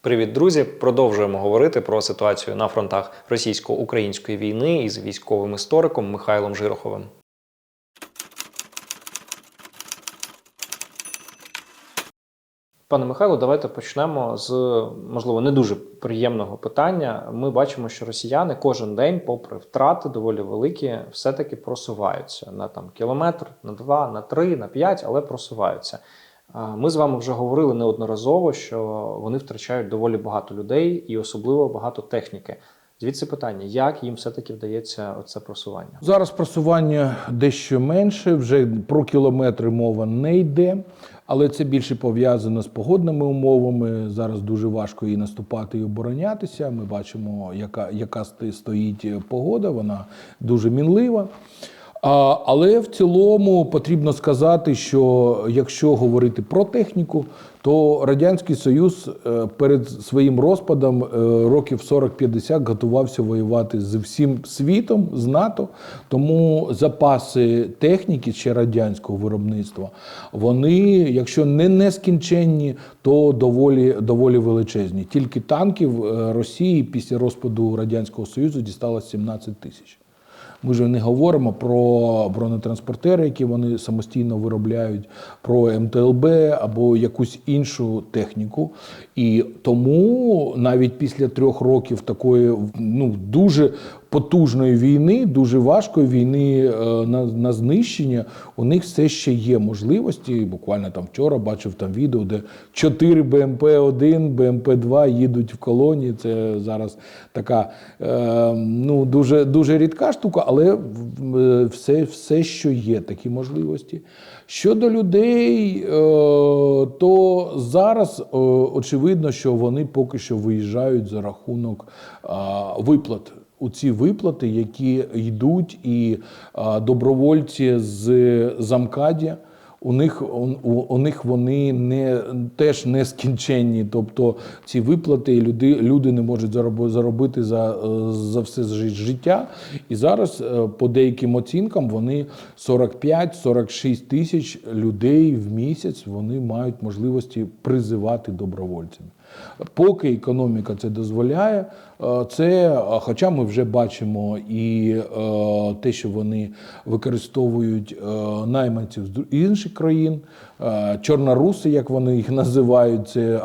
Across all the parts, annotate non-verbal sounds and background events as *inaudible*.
Привіт, друзі! Продовжуємо говорити про ситуацію на фронтах російсько-української війни із військовим істориком Михайлом Жироховим. Пане Михайло, давайте почнемо з можливо не дуже приємного питання. Ми бачимо, що росіяни кожен день, попри втрати доволі великі, все-таки просуваються на там кілометр, на два, на три, на п'ять, але просуваються. Ми з вами вже говорили неодноразово, що вони втрачають доволі багато людей і особливо багато техніки. Звідси питання, як їм все-таки вдається оце просування? Зараз просування дещо менше, вже про кілометри мова не йде, але це більше пов'язано з погодними умовами. Зараз дуже важко і наступати, і оборонятися. Ми бачимо, яка, яка стоїть погода, вона дуже мінлива. Але в цілому потрібно сказати, що якщо говорити про техніку, то Радянський Союз е, перед своїм розпадом е, років 40-50 готувався воювати з всім світом, з НАТО. Тому запаси техніки ще радянського виробництва, вони, якщо не нескінченні, то доволі, доволі величезні. Тільки танків е, Росії після розпаду Радянського Союзу дісталось 17 тисяч. Ми вже не говоримо про бронетранспортери, які вони самостійно виробляють, про МТЛБ або якусь іншу техніку. І тому навіть після трьох років такої ну, дуже потужної війни, дуже важкої війни е, на, на знищення, у них все ще є можливості. Буквально там вчора бачив там відео, де 4 БМП-1, БМП-2 їдуть в колонії. Це зараз така е, ну, дуже, дуже рідка штука, але е, все, все, що є, такі можливості. Щодо людей, е, то зараз е, очевидно, що вони поки що виїжджають за рахунок е, виплат. У ці виплати, які йдуть, і добровольці з замкадя. У них у, у них вони не теж не скінченні. Тобто ці виплати люди, люди не можуть зароби- заробити за, за все життя. І зараз е, по деяким оцінкам вони 45-46 тисяч людей в місяць вони мають можливості призивати добровольцями. Поки економіка це дозволяє, е, це, е, хоча ми вже бачимо і е, те, що вони використовують найманців з інших країн, чорноруси, як вони їх називають, це е,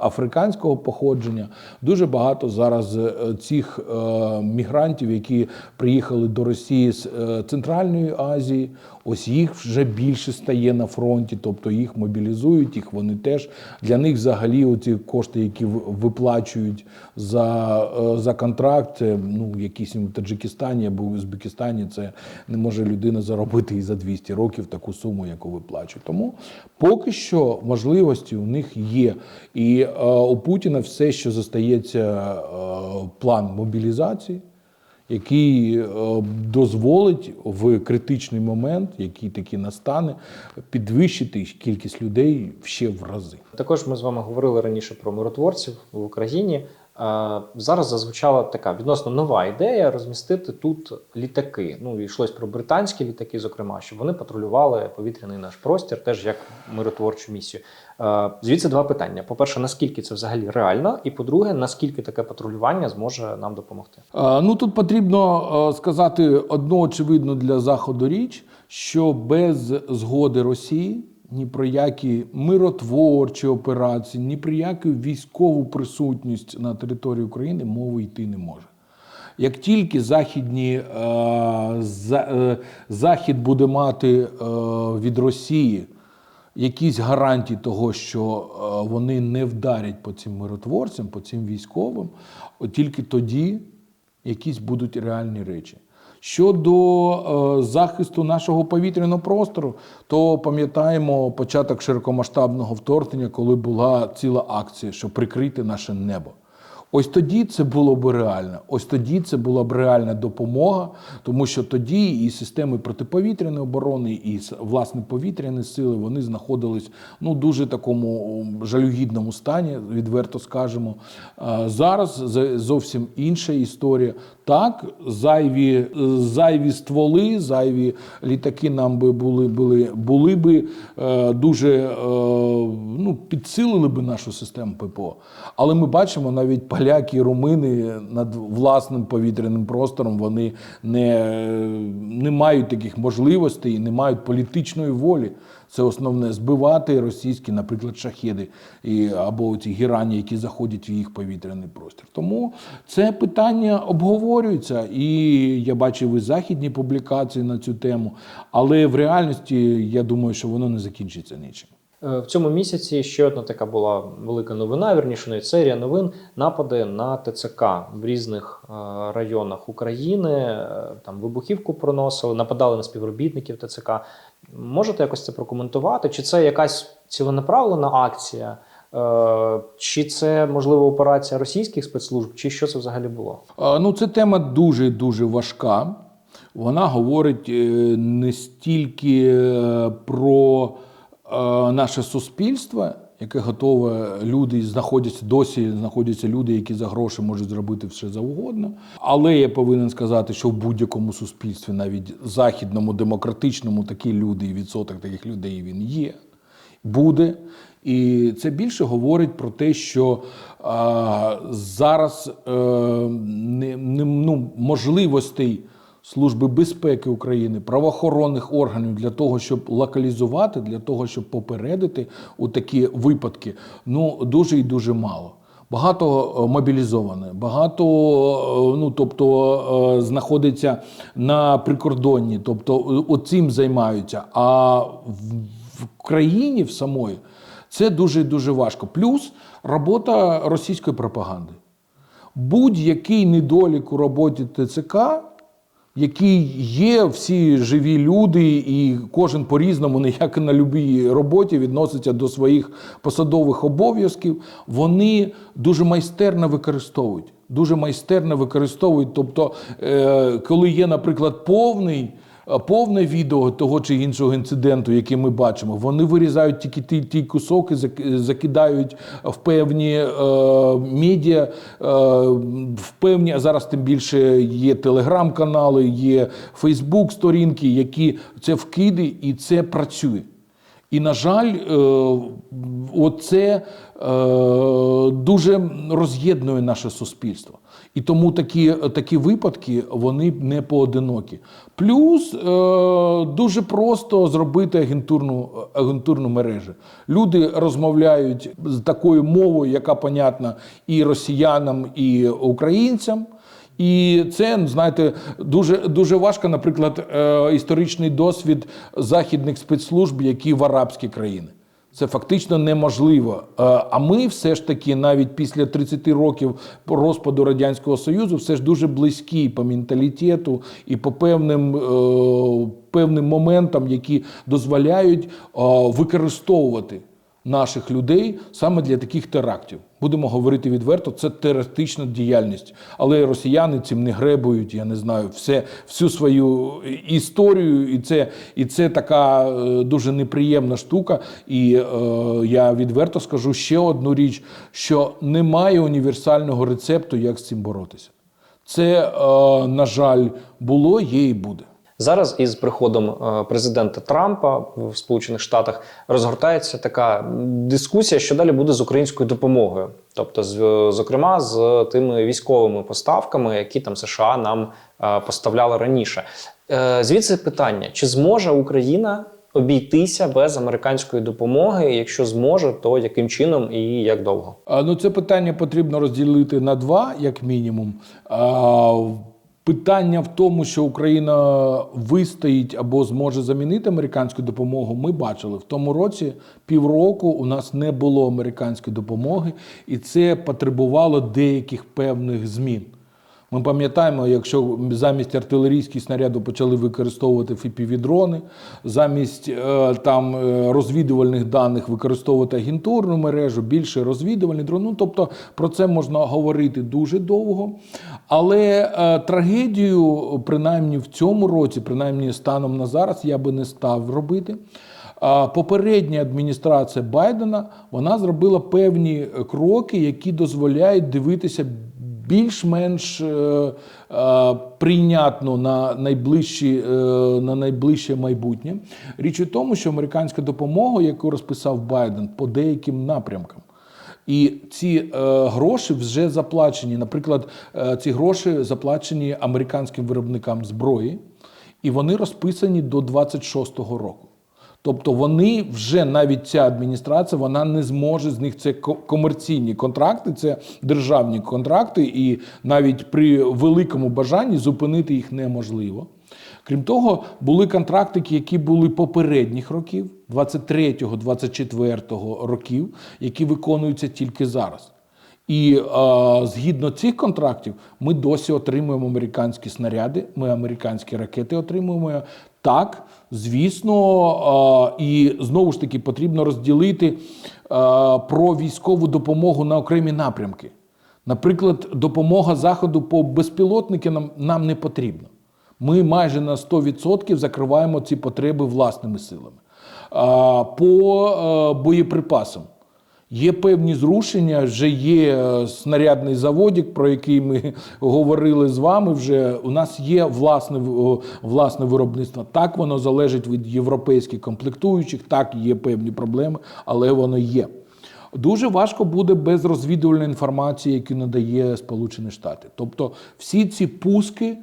африканського походження. Дуже багато зараз е, цих е, мігрантів, які приїхали до Росії з е, Центральної Азії. Ось їх вже більше стає на фронті, тобто їх мобілізують, їх вони теж для них взагалі оці кошти, які виплачують за, е, за контракт, це ну якісь в Таджикистані або в Узбекистані, це не може людина заробити і за 200 років таку суму, яку виплачують. Тому поки що можливості у них є. І е, у Путіна все, що зостається е, план мобілізації який е, дозволить в критичний момент, який таки настане, підвищити кількість людей ще в рази. Також ми з вами говорили раніше про миротворців в Україні. Е, Зараз зазвучала така відносно нова ідея розмістити тут літаки. Ну йшлось про британські літаки, зокрема, щоб вони патрулювали повітряний наш простір, теж як миротворчу місію. Е, Звідси два питання: по-перше, наскільки це взагалі реально, і по-друге, наскільки таке патрулювання зможе нам допомогти? Е, Ну тут потрібно сказати одну очевидну для заходу річ, що без згоди Росії ні про які миротворчі операції, ні про яку військову присутність на території України мови йти не може. Як тільки західні, е, за, е, Захід буде мати е, від Росії якісь гарантії того, що е, вони не вдарять по цим миротворцям, по цим військовим, от тільки тоді якісь будуть реальні речі. Щодо е, захисту нашого повітряного простору, то пам'ятаємо початок широкомасштабного вторгнення, коли була ціла акція, щоб прикрити наше небо. Ось тоді це було б реально. Ось тоді це була б реальна допомога, тому що тоді і системи протиповітряної оборони, і власне повітряні сили вони знаходились ну дуже такому жалюгідному стані, відверто скажемо. Зараз зовсім інша історія. Так, зайві, зайві стволи, зайві літаки нам би були, були, були би е, дуже е, ну, підсилили би нашу систему ППО. Але ми бачимо навіть поляки румини над власним повітряним простором вони не, не мають таких можливостей і не мають політичної волі. Це основне збивати російські, наприклад, шахеди і, або ці гірані, які заходять в їх повітряний простір. Тому це питання обговорюється, і я бачив і західні публікації на цю тему. Але в реальності я думаю, що воно не закінчиться нічим. Е, В цьому місяці ще одна така була велика новина, вірніше навіть серія новин напади на ТЦК в різних е, районах України. Е, Там вибухівку проносили, нападали на співробітників ТЦК. Можете якось це прокоментувати? Чи це якась ціленаправлена акція? Е, Чи це можливо операція російських спецслужб, чи що це взагалі було? Ну, це тема дуже дуже важка. Вона говорить е, не стільки е, про е, наше суспільство, яке готове люди знаходяться досі, знаходяться люди, які за гроші можуть зробити все завгодно. Але я повинен сказати, що в будь-якому суспільстві, навіть західному, демократичному, такі люди і відсоток таких людей він є буде. І це більше говорить про те, що а, зараз е, не, не, ну, можливостей Служби безпеки України, правоохоронних органів для того, щоб локалізувати, для того, щоб попередити у такі випадки, ну дуже і дуже мало. Багато е, мобілізоване, багато е, ну тобто знаходиться на прикордонні, тобто оцим займаються. А в країні в самої це дуже дуже важко. Плюс робота російської пропаганди. Будь-який недолік у роботі ТЦК, який є, всі живі люди, і кожен по-різному, *laughs* не як на будь-якій роботі, відноситься до своїх посадових обов'язків, вони дуже майстерно використовують. Дуже майстерно використовують. Тобто, е, коли є, наприклад, повний. Е, Повне відео того чи іншого інциденту, який ми бачимо, вони вирізають тільки ті, ті кусоки, зак- закидають в певні е, медіа, е, в певні, а зараз тим більше є телеграм-канали, є Фейсбук-сторінки, які це вкиди, і це працює. І, на жаль, е, оце е, дуже роз'єднує наше суспільство. І тому такі, такі випадки вони не поодинокі. Плюс е, дуже просто зробити агентурну, агентурну мережу. Люди розмовляють з такою мовою, яка понятна і росіянам, і українцям. І це, знаєте, дуже дуже важко, наприклад, е, історичний досвід західних спецслужб, які в арабські країни. Це фактично неможливо. Е, А ми все ж таки, навіть після 30 років розпаду радянського союзу, все ж дуже близькі по менталітету і по певним, е, певним моментам, які дозволяють використовувати наших людей саме для таких терактів. Будемо говорити відверто, це терористична діяльність. Але росіяни цим не гребують, я не знаю, все, всю свою історію, і це, і це така е, дуже неприємна штука. І е, я відверто скажу ще одну річ: що немає універсального рецепту, як з цим боротися. Це, е, на жаль, було, є і буде. Зараз із приходом е, президента Трампа в Сполучених Штатах розгортається така дискусія, що далі буде з українською допомогою, тобто, з, зокрема, з тими військовими поставками, які там США нам е, поставляли раніше. Е, Звідси питання: чи зможе Україна обійтися без американської допомоги? Якщо зможе, то яким чином і як довго? Ну, це питання потрібно розділити на два, як мінімум. Питання в тому, що Україна вистоїть або зможе замінити американську допомогу, ми бачили в тому році півроку у нас не було американської допомоги, і це потребувало деяких певних змін. Ми пам'ятаємо, якщо замість артилерійських снарядів почали використовувати фіпівідрони, замість е, там е, розвідувальних даних використовувати агентурну мережу, більше розвідувальні дрони. Ну, тобто про це можна говорити дуже довго. Але е, трагедію, принаймні в цьому році, принаймні станом на зараз, я би не став робити. Попередня адміністрація Байдена вона зробила певні кроки, які дозволяють дивитися більш-менш е, е, прийнятно на найближчі, на найближче майбутнє. Річ у тому, що американська допомога, яку розписав Байден по деяким напрямкам. І ці е, гроші вже заплачені. Наприклад, е, ці гроші заплачені американським виробникам зброї, і вони розписані до 26-го року. Тобто вони вже навіть ця адміністрація вона не зможе з них це комерційні контракти, це державні контракти, і навіть при великому бажанні зупинити їх неможливо. Крім того, були контракти, які були попередніх років, 23-го, 24-го років, які виконуються тільки зараз. І е, згідно цих контрактів, ми досі отримуємо американські снаряди, ми американські ракети отримуємо. Так, звісно, е, і знову ж таки потрібно розділити е, про військову допомогу на окремі напрямки. Наприклад, допомога Заходу по безпілотникам нам не потрібна. Ми майже на 100% закриваємо ці потреби власними силами. По е, боєприпасам. Є певні зрушення, вже є е, снарядний заводик, про який ми *laughs* говорили з вами. Вже у нас є власне, власне виробництво. Так воно залежить від європейських комплектуючих, так є певні проблеми, але воно є. Дуже важко буде без розвідувальної інформації, яку надає Сполучені Штати. Тобто всі ці пуски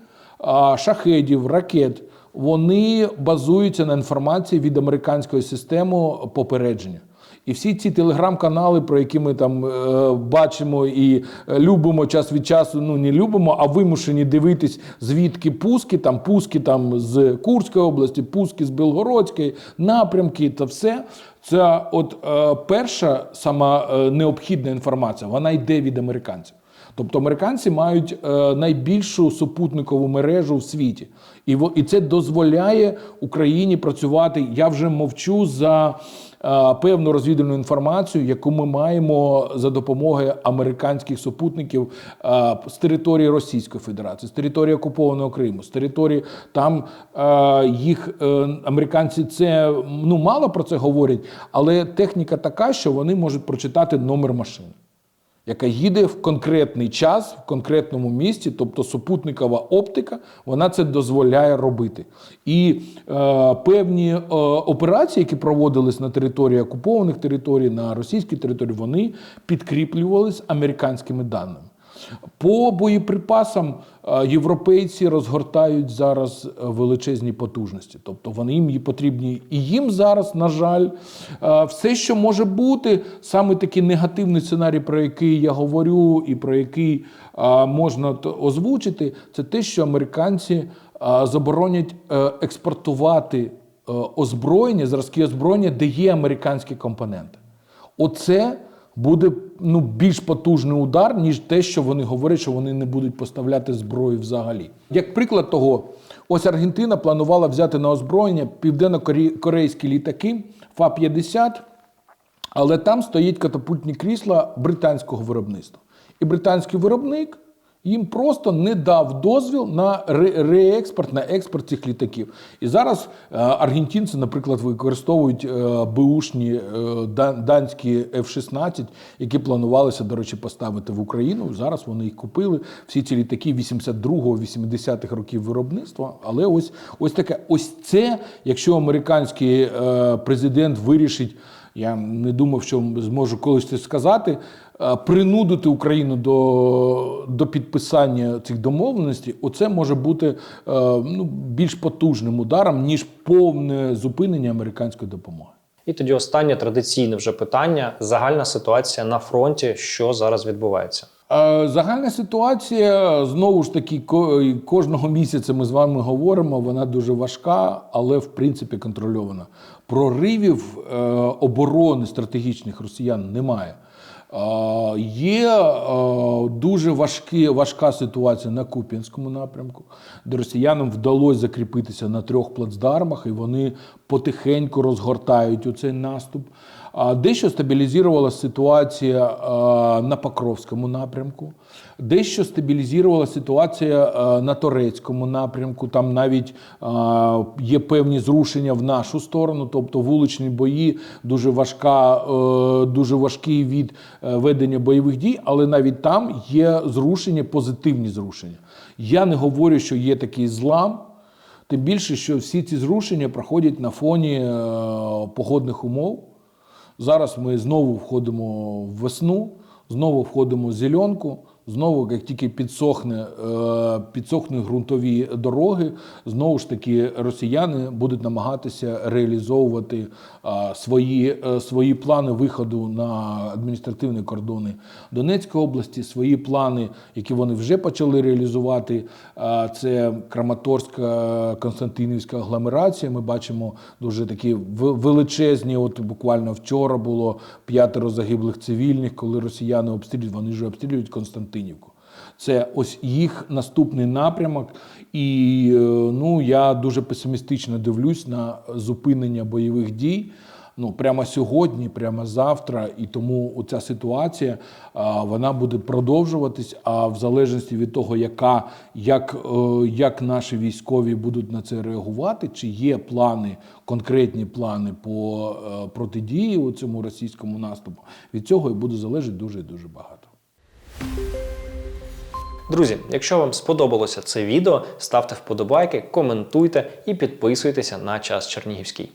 шахедів, ракет, вони базуються на інформації від американської системи попередження. І всі ці телеграм-канали, про які ми там е, бачимо і е, любимо час від часу, ну не любимо, а вимушені дивитись, звідки пуски, там пуски там з Курської області, пуски з Белгородської, напрямки та все. Це от е, перша сама е, необхідна інформація, вона йде від американців. Тобто американці мають е, найбільшу супутникову мережу в світі, і і це дозволяє Україні працювати. Я вже мовчу за е, певну розвідувальну інформацію, яку ми маємо за допомогою американських супутників е, з території Російської Федерації, з території окупованого Криму, з території там їх американці це ну мало про це говорять, але техніка така, що вони можуть прочитати номер машини яка їде в конкретний час, в конкретному місці, тобто супутникова оптика, вона це дозволяє робити. І е, певні е, операції, які проводились на території окупованих територій, на російській території, вони підкріплювались американськими даними. По боєприпасам е, європейці розгортають зараз е, величезні потужності, тобто вони їм потрібні і їм зараз, на жаль, Е, все, що може бути, саме такий негативний сценарій, про який я говорю, і про який можна озвучити, це те, що американці заборонять експортувати озброєння, зразки озброєння, де є американські компоненти. Оце буде ну, більш потужний удар, ніж те, що вони говорять, що вони не будуть поставляти зброю взагалі. Як приклад того, ось Аргентина планувала взяти на озброєння південно-корейські літаки ФА-50, але там стоїть катапультні крісла британського виробництва. І британський виробник їм просто не дав дозвіл на реекспорт, на експорт цих літаків. І зараз е, аргентинці, наприклад, використовують е, беушні е, данські F-16, які планувалися, до речі, поставити в Україну. Зараз вони їх купили. Всі ці літаки 82-80-х років виробництва. Але ось, ось таке, ось це, якщо американський президент вирішить. Я не думав, що зможу колись це сказати. е, Принудити Україну до, до підписання цих домовленостей, оце може бути е, ну, більш потужним ударом, ніж повне зупинення американської допомоги. І тоді останнє традиційне вже питання: загальна ситуація на фронті, що зараз відбувається. Е, Загальна ситуація знову ж таки кожного місяця ми з вами говоримо. Вона дуже важка, але в принципі контрольована. Проривів е, оборони стратегічних росіян немає. Є дуже важкі, важка ситуація на Куп'янському напрямку, де росіянам вдалося закріпитися на трьох плацдармах, і вони потихеньку розгортають у цей наступ. Дещо стабілізувалася ситуація на Покровському напрямку, дещо стабілізувалася ситуація на Торецькому напрямку. Там навіть є певні зрушення в нашу сторону, тобто вуличні бої, дуже важка, е, дуже важкий від е, ведення бойових дій, але навіть там є зрушення, позитивні зрушення. Я не говорю, що є такий злам. Тим більше, що всі ці зрушення проходять на фоні е, погодних умов. Зараз ми знову входимо в весну, знову входимо в зеленку. Знову, як тільки підсохне, е, підсохнуть ґрунтові дороги, знову ж таки росіяни будуть намагатися реалізовувати е, свої, е, свої плани виходу на адміністративні кордони Донецької області, свої плани, які вони вже почали реалізувати. Це Краматорська Константинівська агломерація. Ми бачимо дуже такі величезні. От буквально вчора було п'ятеро загиблих цивільних, коли росіяни обстрілюють, вони вже обстрілюють Константинівку. Це ось їх наступний напрямок, і е, ну я дуже песимістично дивлюсь на зупинення бойових дій. Ну прямо сьогодні, прямо завтра, і тому ця ситуація вона буде продовжуватись. А в залежності від того, яка як, е, як наші військові будуть на це реагувати, чи є плани, конкретні плани по е, протидії у цьому російському наступу, від цього і буде залежати дуже дуже багато. Друзі, якщо вам сподобалося це відео, ставте вподобайки, коментуйте і підписуйтеся на час Чернігівський.